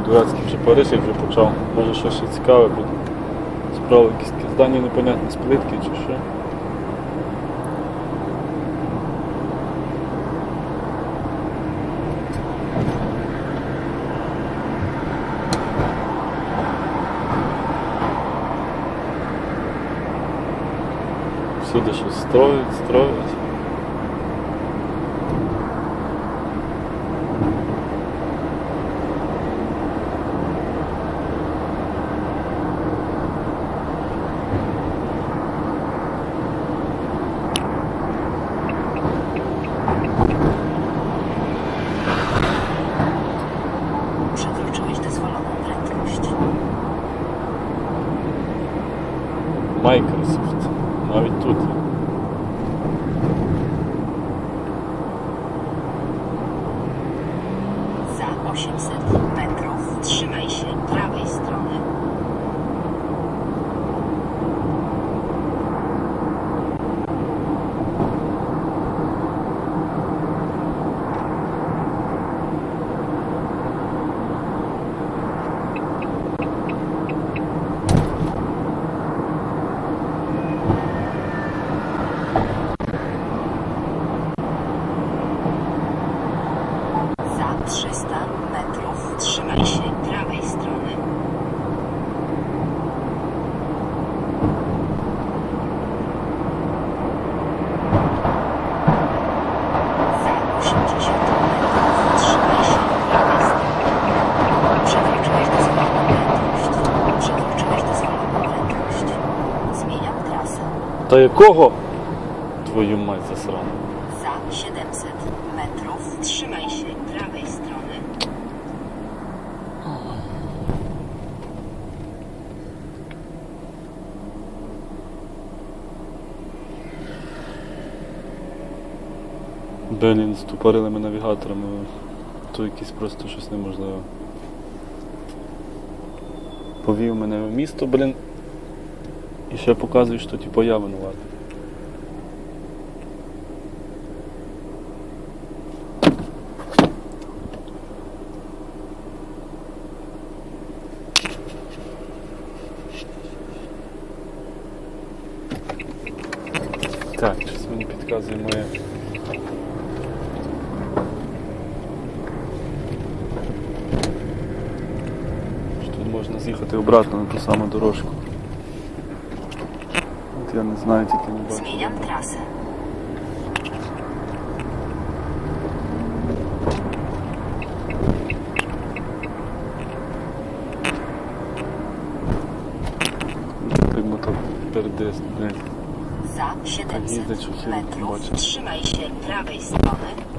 той дурацький вже Париж я вже почав. Може щось ще цікаве буде. Справа якісь такі здання непонятні з плитки чи що. Всюди щось строють, строють. Сімсот Петров. Та якого? Твою мать засрану. Za 700 metrów trzymaj się prawej strony. Блін, з тупорилими навігаторами. То якесь просто щось неможливе. Повів мене в місто, блін. І ще показує, що типу я винуватий. Так, щось мені підказує моє. Що Тут можна з'їхати обратно на ту саму дорожку. Я не знаю, тільки не бачу. Zmieniam trasę. Як мотор передис, блін. Za 700 їздить, що metrów trzymaj się prawej strony.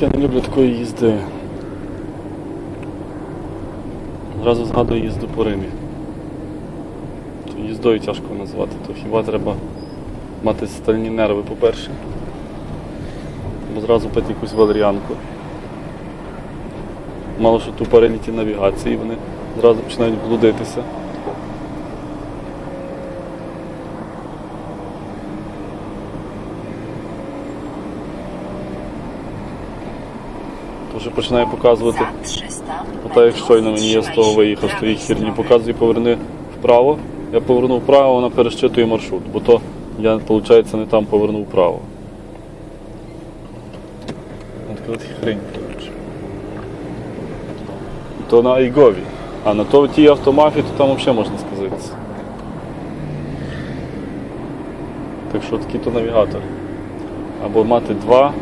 Я не люблю такої їзди. Зразу згадую їзду по Римі. То їздою тяжко назвати, то хіба треба мати стальні нерви, по-перше. Бо зразу пити якусь валеріанку. Мало що тупорилі ті навігації, вони зразу починають блудитися. Вже починає показувати. Za 300 Ота як щойно мені я з того виїхав з тої херні, показує, поверни вправо. Я повернув вправо, вона перещитує маршрут, бо то я, виходить, не там повернув вправо. От хрень, коротше. То на Айгові. А на то тій автомафі, то там взагалі можна сказатися. Так що такий то навігатор. Або мати два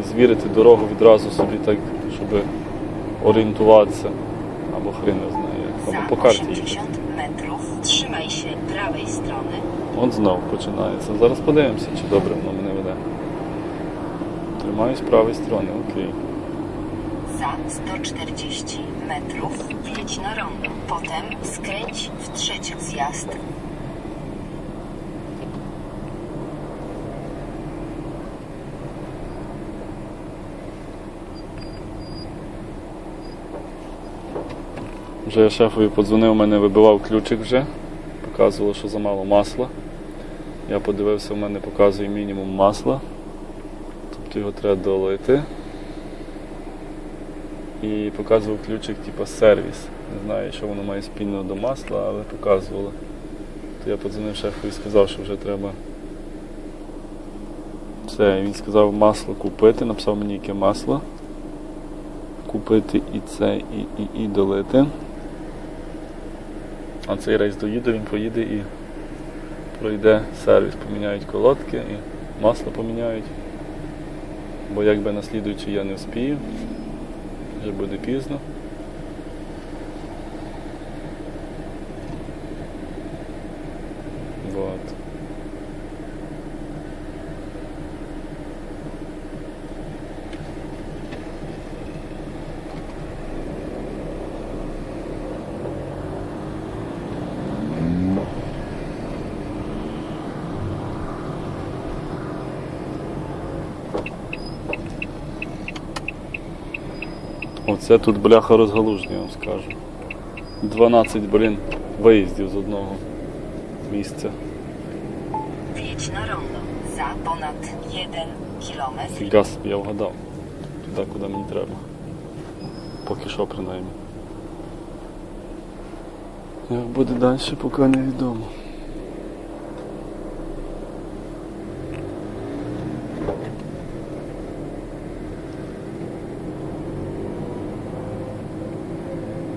і звірити дорогу відразу собі так, щоб орієнтуватися. Або хрен не знає. Або по карті 80 їхати. trzymaj się prawej strony. От знов починається. Зараз подивимося, чи добре воно мене веде. Тримаюсь правої сторони, окей. Za 140 metrów wjedź na rondo. Potem skręć w trzeci zjazd. Вже я шефові подзвонив, у мене вибивав ключик вже. Показувало, що замало масла. Я подивився, в мене показує мінімум масла. Тобто його треба долити. І показував ключик типу сервіс. Не знаю, що воно має спільно до масла, але показувало. То я подзвонив шефу і сказав, що вже треба. Це, він сказав масло купити, написав мені яке масло. Купити і це, і, і, і долити. А цей рейс доїде, він поїде і пройде сервіс, поміняють колодки і масло поміняють. Бо якби наслідуючи я не вспію, вже буде пізно. Вот. Оце тут бляха розгалужний, я вам скажу. 12, блін, виїздів з одного місця. Wjedź na rondo. Za ponad 1 km. Фіга собі, я вгадав. Туди, куди мені треба. Поки що, принаймні. Як буде далі, поки невідомо.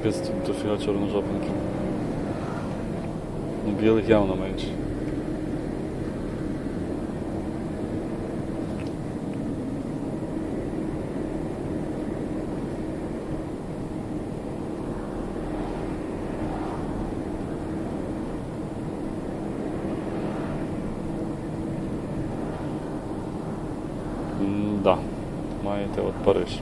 Без тут дофіга чорножопників. Ну, білих явно менше. М, Да, маєте от Париж.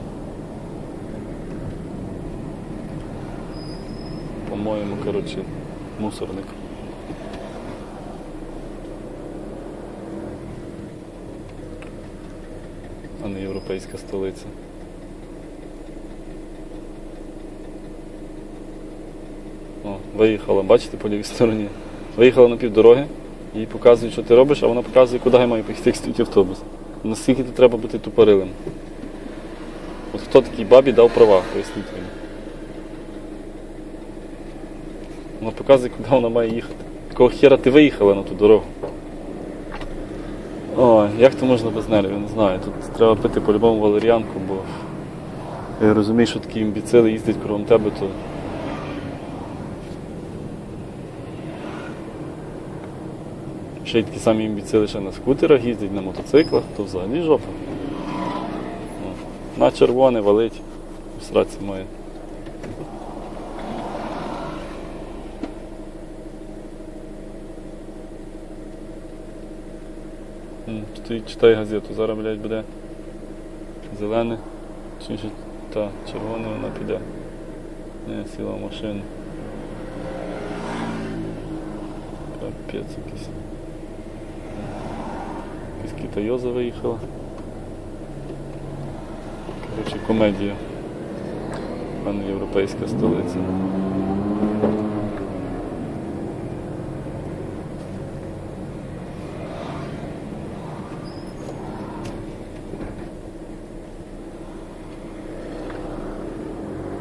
По-моєму, коротше, мусорник. А не європейська столиця. О, виїхала, бачите, по лівій стороні. Виїхала на півдороги, їй показують, що ти робиш, а вона показує, куди я маю поїхати, як стоїть автобус. Наскільки тут треба бути тупорилим? От хто такій бабі дав права, поясніть мені. Вона показує, куди вона має їхати. Якого хера ти виїхала на ту дорогу? Ой, як то можна без нервів, не знаю. Тут треба пити по-любому валеріанку, бо я розумію, що такі імбіцили їздять кругом тебе, то ще й такі самі імбіцили ще на скутерах їздять, на мотоциклах, то взагалі жопа. На червоне валить, в сраці має. Стоїть, читай газету, зараз, блядь, буде зелене, чи та червоне вона піде. Не, сіла в машину. Капець якийсь. Якась китайоза виїхала. Коротше, комедія. А не європейська столиця.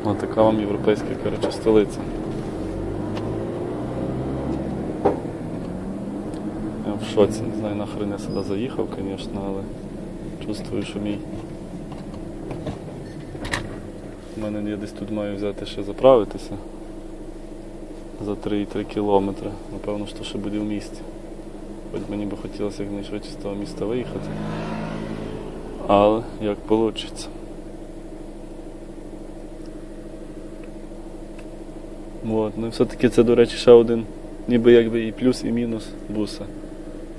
Ось така вам європейська коротше, столиця. Я в шоці, не знаю, нахрен я сюди заїхав, звісно, але чувствую, що мій. У мене я десь тут маю взяти ще заправитися за 3,3 кілометри. Напевно, що ще буде в місті. Хоч мені би хотілося якнайшвидше з того міста виїхати. Але як вийде. Вот. Ну все-таки це, до речі, ще один, ніби якби і плюс, і мінус буса.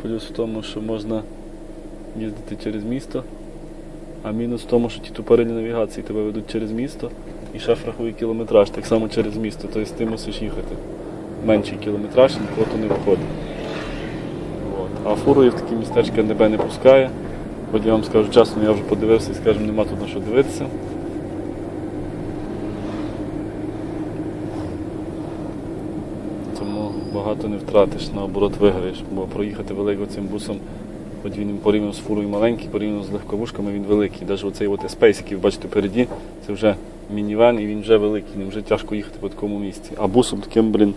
Плюс в тому, що можна їздити через місто, а мінус в тому, що ті тупорилі навігації тебе ведуть через місто і шеф рахує кілометраж, так само через місто. Тобто ти мусиш їхати. Менший кілометраж, нікого не виходить. Вот. А фурою в такі містечка НБ не пускає. Хоч я вам скажу чесно, я вже подивився і скажімо, нема тут на що дивитися. Багато не втратиш, наоборот виграєш, бо проїхати велико цим бусом, хоч він порівняно з фурою маленький, порівняно з легковушками він великий. Навіть оцей от Espace, який ви бачите впереді, це вже мінівен і він вже великий, ним вже тяжко їхати по такому місці. А бусом таким, блін,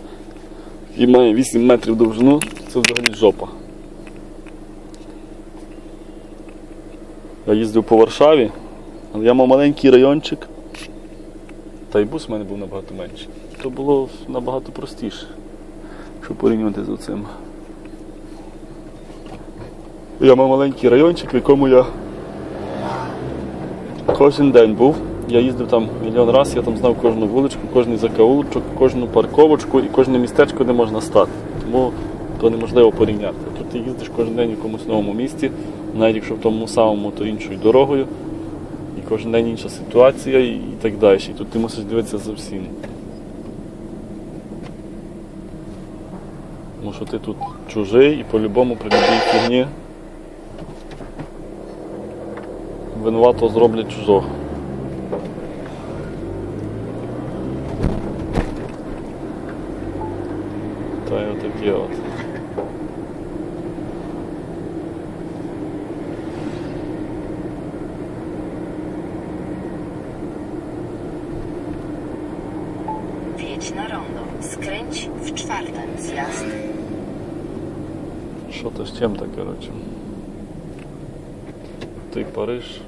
і має 8 метрів довжину, це взагалі жопа. Я їздив по Варшаві, але я мав маленький райончик, та й бус в мене був набагато менший. То було набагато простіше, щоб порівнювати з оцим. Я мав маленький райончик, в якому я кожен день був. Я їздив там мільйон разів, я там знав кожну вуличку, кожний закаулочок, кожну парковочку і кожне містечко, де можна стати. Тому то неможливо порівняти. Тут ти їздиш кожен день в якомусь новому місті, навіть якщо в тому самому, то іншою дорогою. І кожен день інша ситуація і так далі. І тут ти мусиш дивитися за всім. Тому що ти тут чужий і по-любому при любій фігні винувато зроблять чужого. Та й отаке от. Wjedź na rondo. Skręć w czwarty zjazd. Що то с чем-то, короче. Ты Париж